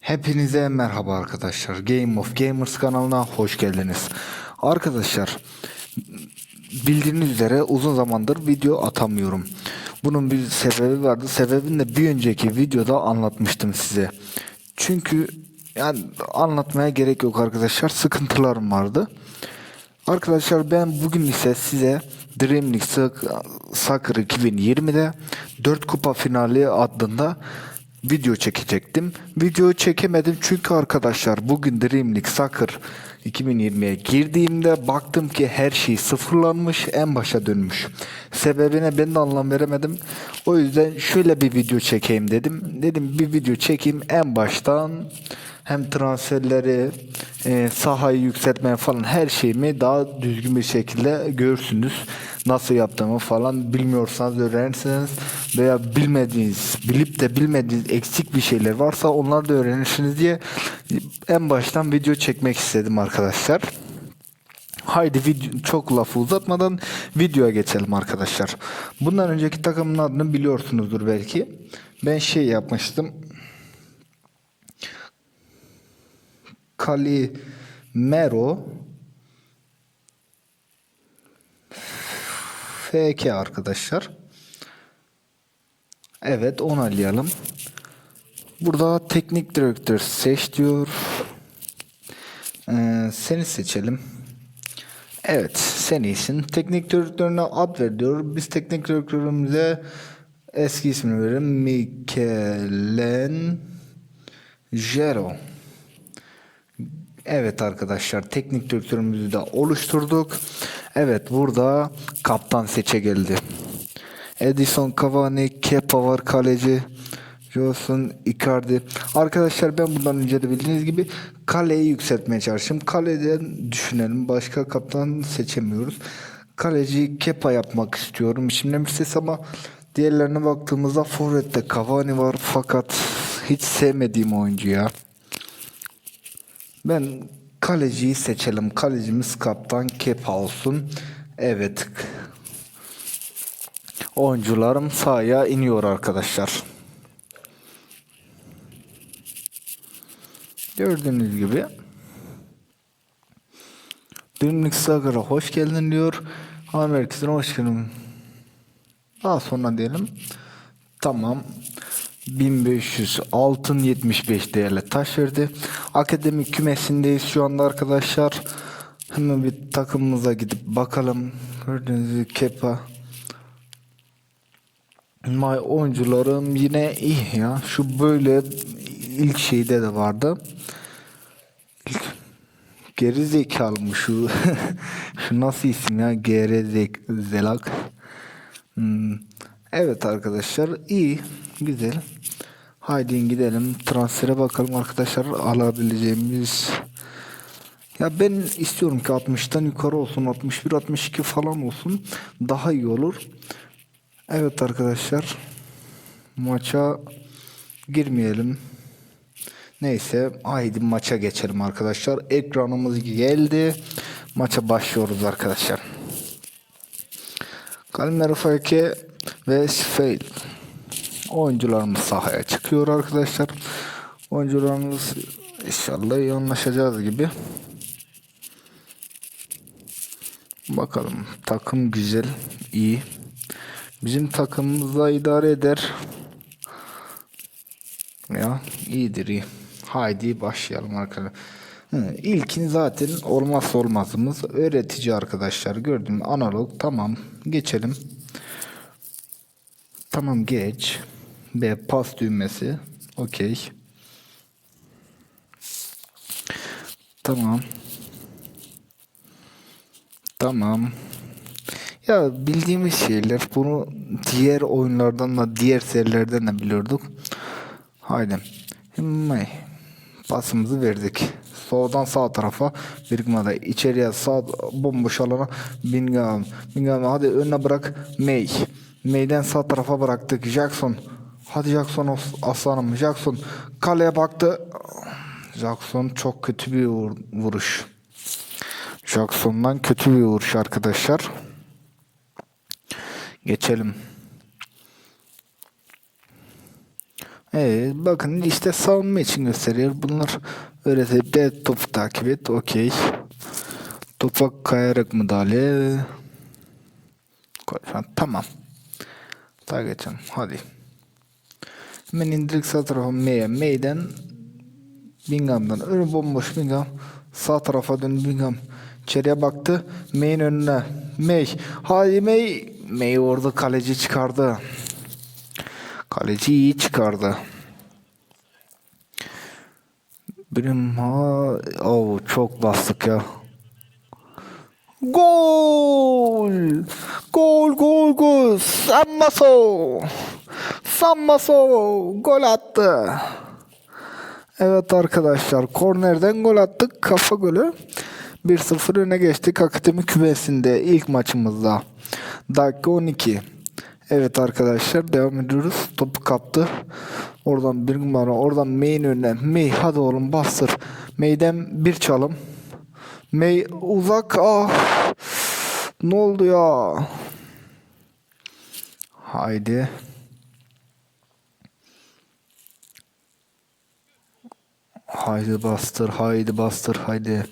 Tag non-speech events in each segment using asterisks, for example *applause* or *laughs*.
Hepinize merhaba arkadaşlar. Game of Gamers kanalına hoş geldiniz. Arkadaşlar bildiğiniz üzere uzun zamandır video atamıyorum. Bunun bir sebebi vardı. Sebebini de bir önceki videoda anlatmıştım size. Çünkü yani anlatmaya gerek yok arkadaşlar. Sıkıntılarım vardı. Arkadaşlar ben bugün ise size Dream League Soc- Soccer 2020'de 4 kupa finali adında video çekecektim. Video çekemedim çünkü arkadaşlar bugün Dream League Soccer 2020'ye girdiğimde baktım ki her şey sıfırlanmış en başa dönmüş. Sebebine ben de anlam veremedim. O yüzden şöyle bir video çekeyim dedim. Dedim bir video çekeyim en baştan hem transferleri, e, sahayı yükseltmeye falan her şeyimi daha düzgün bir şekilde görürsünüz. Nasıl yaptığımı falan bilmiyorsanız öğrenirsiniz veya bilmediğiniz, bilip de bilmediğiniz eksik bir şeyler varsa onları da öğrenirsiniz diye en baştan video çekmek istedim arkadaşlar. Haydi video, çok lafı uzatmadan videoya geçelim arkadaşlar. Bundan önceki takımın adını biliyorsunuzdur belki. Ben şey yapmıştım. Calimero FK arkadaşlar. Evet onaylayalım. Burada teknik direktör seç diyor. Ee, seni seçelim. Evet sen iyisin. Teknik direktörüne ad ver diyor. Biz teknik direktörümüze eski ismini verelim. Michelangelo. Evet arkadaşlar teknik direktörümüzü de oluşturduk. Evet burada kaptan seçe geldi. Edison Cavani, Kepa var kaleci. Johnson, Icardi. Arkadaşlar ben bundan önce de bildiğiniz gibi kaleyi yükseltmeye çalıştım. Kaleden düşünelim. Başka kaptan seçemiyoruz. Kaleci Kepa yapmak istiyorum. İçimden bir ses ama diğerlerine baktığımızda Forvet'te Cavani var fakat hiç sevmediğim oyuncu ya. Ben kaleciyi seçelim. Kalecimiz kaptan Kepa olsun. Evet. Oyuncularım sahaya iniyor arkadaşlar. Gördüğünüz gibi. Dünlük Sagar'a hoş geldin diyor. Merkezine hoş geldin. Daha sonra diyelim. Tamam. 1500 altın 75 değerli taş verdi. Akademik kümesindeyiz şu anda arkadaşlar. Hemen bir takımımıza gidip bakalım. Gördüğünüz gibi Kepa. My oyuncularım yine iyi ya. Şu böyle ilk şeyde de vardı. İlk geri zekalı şu? *laughs* şu nasıl isim ya? Geri zelak. Hmm. Evet arkadaşlar iyi güzel. Haydi gidelim transfere bakalım arkadaşlar alabileceğimiz. Ya ben istiyorum ki 60'tan yukarı olsun 61 62 falan olsun daha iyi olur. Evet arkadaşlar maça girmeyelim. Neyse haydi maça geçelim arkadaşlar. Ekranımız geldi. Maça başlıyoruz arkadaşlar. Kalmer Fake ve Fail. Oyuncularımız sahaya çıkıyor arkadaşlar. Oyuncularımız inşallah iyi anlaşacağız gibi. Bakalım takım güzel, iyi. Bizim takımımızda idare eder. Ya iyidir iyi. Haydi başlayalım arkadaşlar. Hı, İlkin zaten olmazsa olmazımız öğretici arkadaşlar. Gördüm analog tamam geçelim. Tamam geç. B pas düğmesi. Okey. Tamam. Tamam. Ya bildiğimiz şeyler bunu diğer oyunlardan da diğer serilerden de biliyorduk. Haydi. Şimdi pasımızı verdik. Soldan sağ tarafa Birgma'da içeriye sağ bomboş alana Bingham. Bingham hadi önüne bırak May. May'den sağ tarafa bıraktık. Jackson. Hadi Jackson aslanım. Jackson kaleye baktı. Jackson çok kötü bir vuruş. Jackson'dan kötü bir vuruş arkadaşlar. Geçelim. Evet bakın işte savunma için gösteriyor. Bunlar öğretip de topu takip et. Okey. Topa kayarak müdahale. Tamam. Daha geçelim. Hadi. İndirdik sağ tarafa May'e. May'den Bingham'dan. Önü bomboş Bingham. Sağ tarafa dön Bingham. İçeriye baktı. May'in önüne. May. Hadi May. May orada kaleci çıkardı. Kaleci iyi çıkardı. Benim ha oh, çok bastık ya. Gol! Gol gol gol! Sammaso! Sammaso gol attı. Evet arkadaşlar kornerden gol attık kafa golü. 1-0 öne geçtik Akademi Kümesi'nde ilk maçımızda. Dakika 12. Evet arkadaşlar devam ediyoruz. Topu kaptı. Oradan bir numara oradan May'in önüne. May hadi oğlum bastır. May'den bir çalım. May uzak. Ah. Ne oldu ya? Haydi. Haydi bastır, haydi bastır, haydi.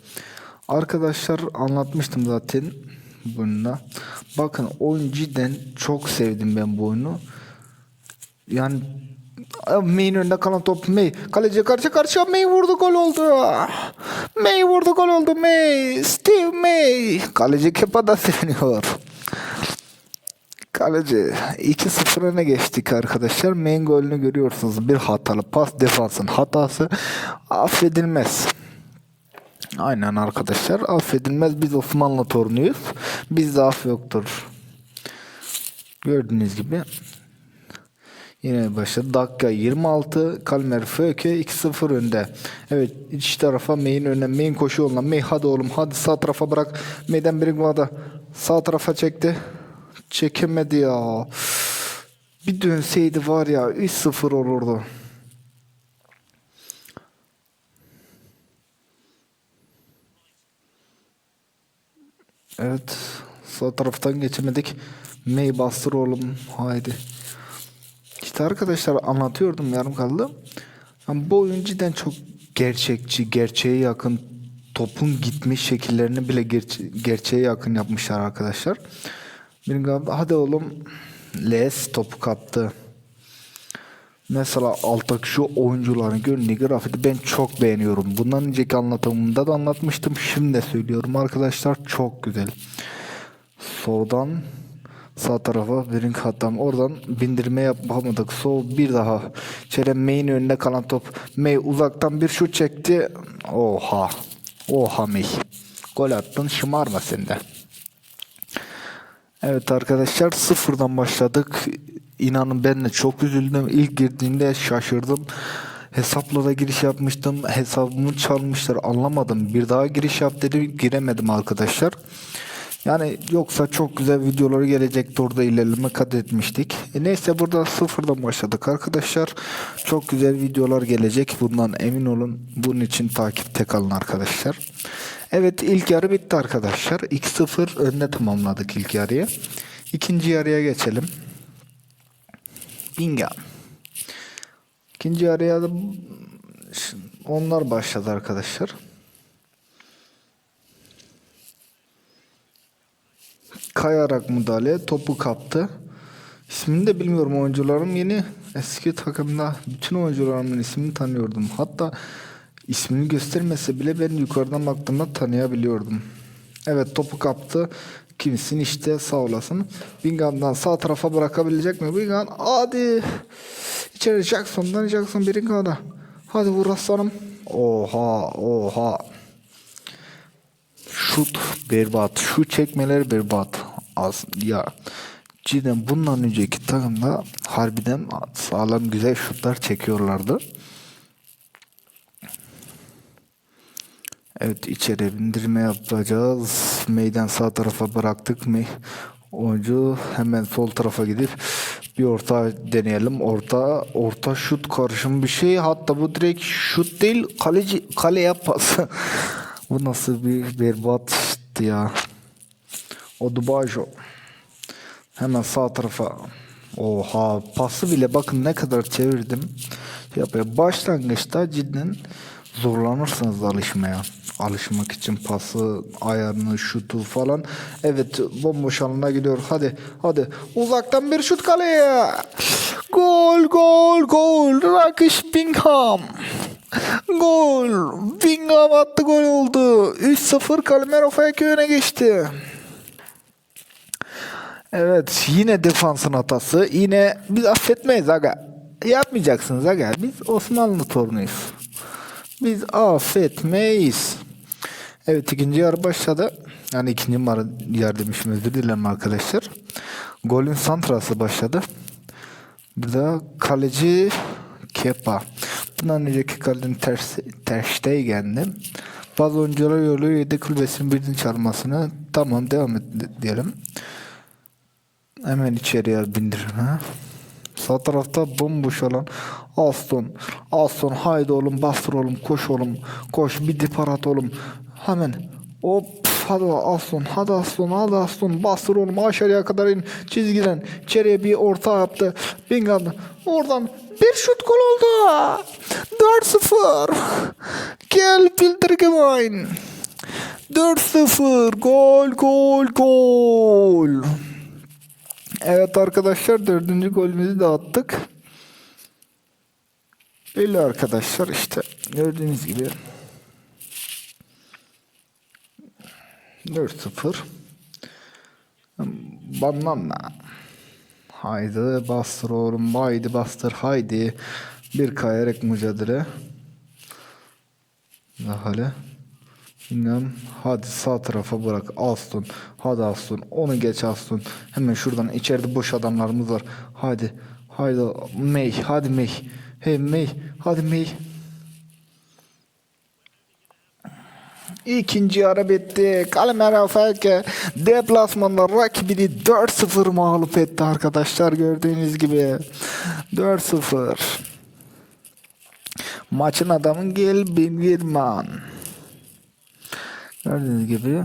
Arkadaşlar anlatmıştım zaten bununla. Bakın oyun cidden çok sevdim ben bu oyunu. Yani May'in önünde kalan top May. Kaleci karşı karşıya May vurdu gol oldu. May vurdu gol oldu May. Steve May. Kaleci Kepa da *laughs* seviniyor. Kaleci 2-0 öne geçtik arkadaşlar. Main golünü görüyorsunuz. Bir hatalı pas defansın hatası affedilmez. Aynen arkadaşlar affedilmez. Biz Osmanlı torunuyuz. Bizde af yoktur. Gördüğünüz gibi Yine başladı. Dakika 26. Kalmer Föke 2-0 önde. Evet iç tarafa May'in önüne. May'in koşu yoluna. May hadi oğlum hadi sağ tarafa bırak. May'den biri da sağ tarafa çekti. Çekemedi ya. Bir dönseydi var ya 3-0 olurdu. Evet. Sağ taraftan geçemedik. May bastır oğlum. Haydi. İşte arkadaşlar anlatıyordum yarım kaldı. Yani bu oyun cidden çok gerçekçi, gerçeğe yakın topun gitmiş şekillerini bile gerçe- gerçeğe yakın yapmışlar arkadaşlar. Bellingham hadi oğlum Les topu kaptı. Mesela alttaki şu oyuncuların göründüğü grafiti ben çok beğeniyorum. Bundan önceki anlatımımda da anlatmıştım. Şimdi de söylüyorum arkadaşlar çok güzel. Soldan sağ tarafa Bellingham oradan bindirme yapamadık. Sol bir daha. Çele May'in önünde kalan top. May uzaktan bir şut çekti. Oha. Oha May. Gol attın şımarma sen de. Evet arkadaşlar sıfırdan başladık. İnanın ben de çok üzüldüm. İlk girdiğimde şaşırdım. Hesapla da giriş yapmıştım. Hesabımı çalmışlar. Anlamadım. Bir daha giriş yap dedi. Giremedim arkadaşlar. Yani yoksa çok güzel videoları gelecekti orada ilerleme kat etmiştik. E neyse burada sıfırdan başladık arkadaşlar. Çok güzel videolar gelecek. Bundan emin olun. Bunun için takipte kalın arkadaşlar. Evet ilk yarı bitti arkadaşlar. 2-0 önde tamamladık ilk yarıyı. İkinci yarıya geçelim. Bingham. İkinci yarıya da onlar başladı arkadaşlar. Kayarak müdahale topu kaptı. İsmini de bilmiyorum oyuncularım yeni eski takımda bütün oyuncularımın ismini tanıyordum. Hatta ismini göstermese bile ben yukarıdan baktığımda tanıyabiliyordum. Evet topu kaptı. Kimsin işte sağ olasın. Bingham'dan sağ tarafa bırakabilecek mi? Bingham hadi. İçeri Jackson'dan Jackson Bingham'a. Hadi vur aslanım. Oha oha. Şut berbat. Şu çekmeler berbat. Az, ya cidden bundan önceki takımda harbiden sağlam güzel şutlar çekiyorlardı. Evet içeri bindirme yapacağız. Meydan sağ tarafa bıraktık mı? Oyuncu hemen sol tarafa gidip bir orta deneyelim. Orta orta şut karışım bir şey. Hatta bu direkt şut değil kaleci kaleye pas. *laughs* bu nasıl bir berbattı ya. Odubajo. Hemen sağ tarafa. Oha pası bile bakın ne kadar çevirdim. yapıyor. Başlangıçta cidden zorlanırsınız alışmaya. Alışmak için pası, ayarını, şutu falan. Evet bomboş alana gidiyor. Hadi hadi uzaktan bir şut kaleye. Gol gol gol. Rakiş Bingham. Gol. Bingham attı gol oldu. 3-0 Kalmerov öne geçti. Evet yine defansın hatası. Yine biz affetmeyiz aga. Yapmayacaksınız aga. Biz Osmanlı torunuyuz. Biz affetmeyiz. Evet ikinci yarı başladı. Yani ikinci yarı demişim özür dilerim arkadaşlar. Golün santrası başladı. Bir de kaleci Kepa. Bundan önceki kalenin ters, tersteygendi. Bazı oyuncular yolu yedek kulübesinin birinin çalmasını tamam devam et diyelim. Hemen içeriye bindirin ha. Sağ tarafta bomboş olan Aston. Aston haydi oğlum bastır oğlum koş oğlum. Koş bir depar at oğlum. Hemen. Hop hadi Aston hadi Aston hadi Aston bastır oğlum aşağıya kadar in çizgiden içeriye bir orta yaptı. Bingham oradan bir şut gol oldu. 4-0. Gel Bildirgemein. 4-0 gol gol gol. Evet arkadaşlar dördüncü golümüzü de attık. Öyle arkadaşlar işte gördüğünüz gibi 4-0 Banlanma Haydi bastır oğlum haydi bastır haydi. Bir kayarak mücadele. Daha Bilmem. Hadi sağ tarafa bırak. Aston. Hadi Aston. Onu geç Aston. Hemen şuradan içeride boş adamlarımız var. Hadi. Haydi May. Hadi May. Hey May. Hadi May. İkinci yarı bitti. Kalmer Felke deplasmanda rakibini 4-0 mağlup etti arkadaşlar gördüğünüz gibi. 4-0. Maçın adamı Gel Bilgirman. Gördüğünüz gibi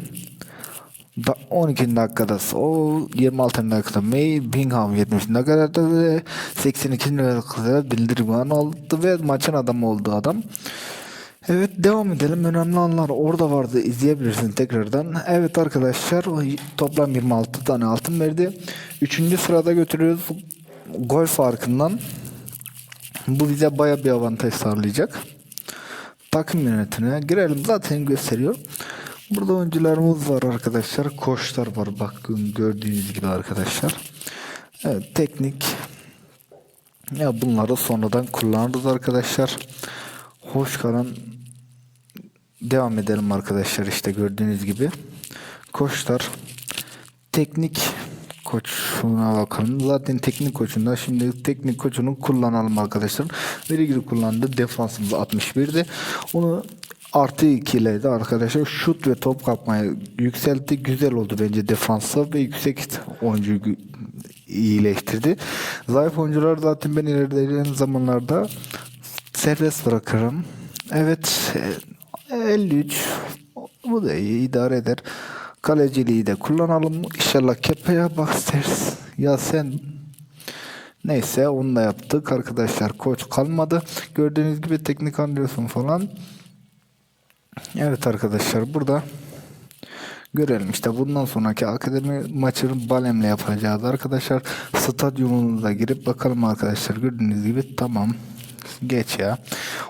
da 12 dakikada o 26 dakikada May Bingham 70 dakikada ve 82 dakikada bildirman oldu ve maçın adamı oldu adam. Evet devam edelim. Önemli anlar orada vardı. izleyebilirsiniz tekrardan. Evet arkadaşlar toplam 26 tane altın verdi. Üçüncü sırada götürüyoruz. Gol farkından. Bu bize baya bir avantaj sağlayacak. Takım yönetimine girelim. Zaten gösteriyor. Burada oyuncularımız var arkadaşlar. Koçlar var. Bakın gördüğünüz gibi arkadaşlar. Evet teknik. Ya bunları sonradan kullanırız arkadaşlar. Hoş devam edelim arkadaşlar işte gördüğünüz gibi. Koçlar teknik koçuna bakalım. Zaten teknik koçunda şimdi teknik koçunu kullanalım arkadaşlar. Verigri kullandı. Defansımız 61'di. Onu artı 2 ile de arkadaşlar şut ve top kapmayı yükseltti. Güzel oldu bence defansa ve yüksek oyuncu iyileştirdi. Zayıf oyuncular zaten ben ilerleyen zamanlarda serbest bırakırım. Evet 53 bu da iyi idare eder. Kaleciliği de kullanalım. İnşallah kepeye bak ters. Ya sen Neyse onu da yaptık arkadaşlar. Koç kalmadı. Gördüğünüz gibi teknik anlıyorsun falan. Evet arkadaşlar burada görelim. İşte bundan sonraki akademi maçını Balem'le yapacağız arkadaşlar. Stadyumumuza girip bakalım arkadaşlar. Gördüğünüz gibi tamam geç ya.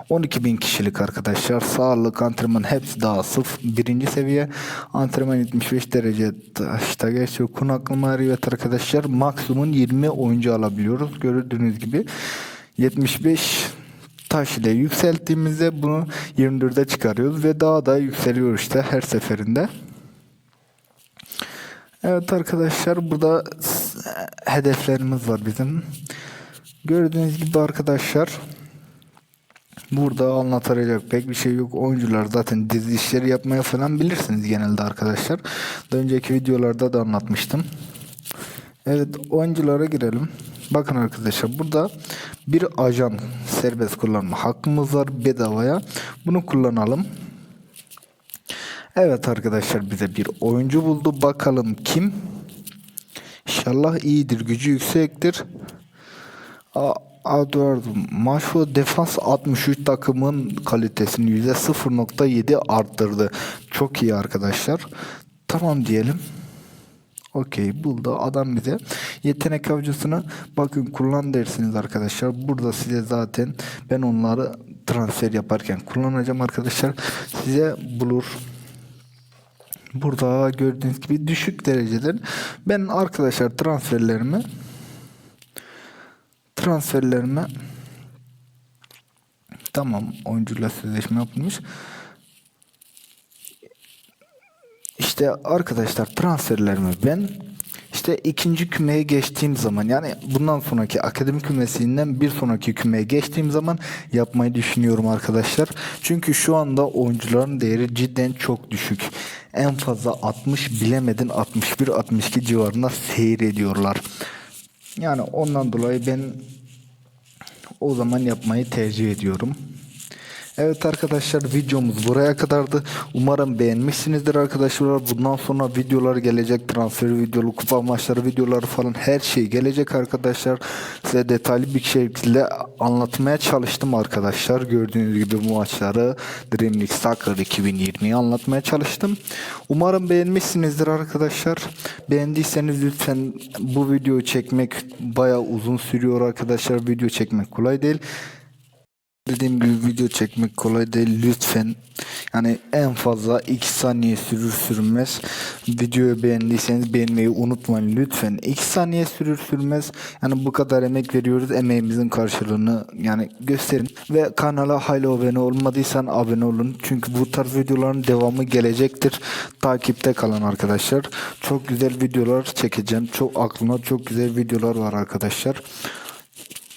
12 bin kişilik arkadaşlar. Sağlık antrenman hepsi daha sıf birinci seviye. Antrenman 75 derece işte geçiyor. Konaklama evet arkadaşlar maksimum 20 oyuncu alabiliyoruz. Gördüğünüz gibi 75 taş ile yükselttiğimizde bunu 24'e çıkarıyoruz ve daha da yükseliyor işte her seferinde. Evet arkadaşlar burada hedeflerimiz var bizim. Gördüğünüz gibi arkadaşlar burada anlatacak pek bir şey yok. Oyuncular zaten dizi işleri yapmaya falan bilirsiniz genelde arkadaşlar. Daha önceki videolarda da anlatmıştım. Evet oyunculara girelim. Bakın arkadaşlar burada bir ajan serbest kullanma hakkımız var bedavaya. Bunu kullanalım. Evet arkadaşlar bize bir oyuncu buldu. Bakalım kim? İnşallah iyidir. Gücü yüksektir. Eduardo Maşo defans 63 takımın kalitesini %0.7 arttırdı. Çok iyi arkadaşlar. Tamam diyelim. Okey buldu adam bize. Yetenek avcısını bakın kullan dersiniz arkadaşlar. Burada size zaten ben onları transfer yaparken kullanacağım arkadaşlar. Size bulur. Burada gördüğünüz gibi düşük dereceden ben arkadaşlar transferlerimi transferlerimi tamam oyuncuyla sözleşme yapılmış İşte arkadaşlar transferlerimi ben işte ikinci kümeye geçtiğim zaman yani bundan sonraki akademi kümesinden bir sonraki kümeye geçtiğim zaman yapmayı düşünüyorum arkadaşlar. Çünkü şu anda oyuncuların değeri cidden çok düşük. En fazla 60 bilemedin 61-62 civarında seyrediyorlar. Yani ondan dolayı ben o zaman yapmayı tercih ediyorum. Evet arkadaşlar videomuz buraya kadardı. Umarım beğenmişsinizdir arkadaşlar. Bundan sonra videolar gelecek. Transfer videolu, kupa maçları videoları falan her şey gelecek arkadaşlar. Size detaylı bir şekilde anlatmaya çalıştım arkadaşlar. Gördüğünüz gibi bu maçları Dream League Soccer 2020'yi anlatmaya çalıştım. Umarım beğenmişsinizdir arkadaşlar. Beğendiyseniz lütfen bu videoyu çekmek bayağı uzun sürüyor arkadaşlar. Video çekmek kolay değil. Dediğim gibi video çekmek kolay değil lütfen. Yani en fazla 2 saniye sürür sürmez. Videoyu beğendiyseniz beğenmeyi unutmayın lütfen. 2 saniye sürür sürmez. Yani bu kadar emek veriyoruz emeğimizin karşılığını yani gösterin. Ve kanala hala abone olmadıysan abone olun. Çünkü bu tarz videoların devamı gelecektir. Takipte kalın arkadaşlar. Çok güzel videolar çekeceğim. Çok aklımda çok güzel videolar var arkadaşlar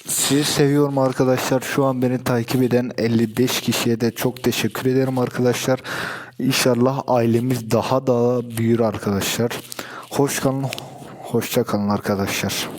sizi seviyorum arkadaşlar. Şu an beni takip eden 55 kişiye de çok teşekkür ederim arkadaşlar. İnşallah ailemiz daha da büyür arkadaşlar. Hoş kalın, hoşça kalın arkadaşlar.